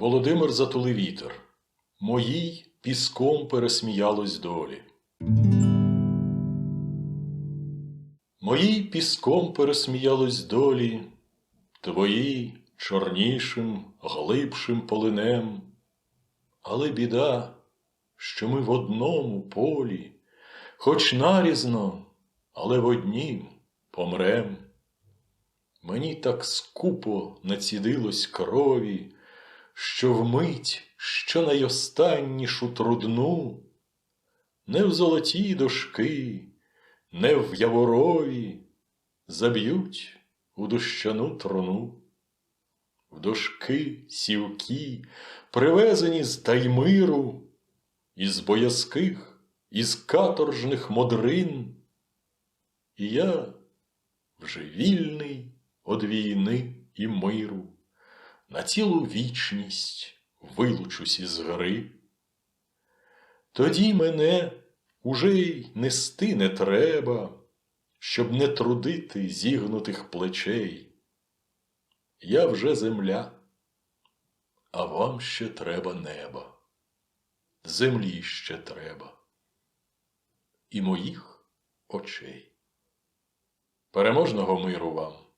Володимир затулив вітер. Моїй піском пересміялось долі. Моїй піском пересміялось долі, твої чорнішим, глибшим полинем. Але біда, що ми в одному полі, хоч нарізно, але в однім помрем. Мені так скупо націдилось крові, що вмить, що найостаннішу трудну, не в золотій дошки, не в яворові заб'ють у дощану труну. В дошки сівки, привезені з Таймиру, із боязких, із каторжних модрин, і я вже вільний од війни і миру, на цілу вічність вилучусь із гори. Тоді мене уже й нести не треба, щоб не трудити зігнутих плечей. Я вже земля, а вам ще треба неба, землі ще треба, і моїх очей. Переможного миру вам!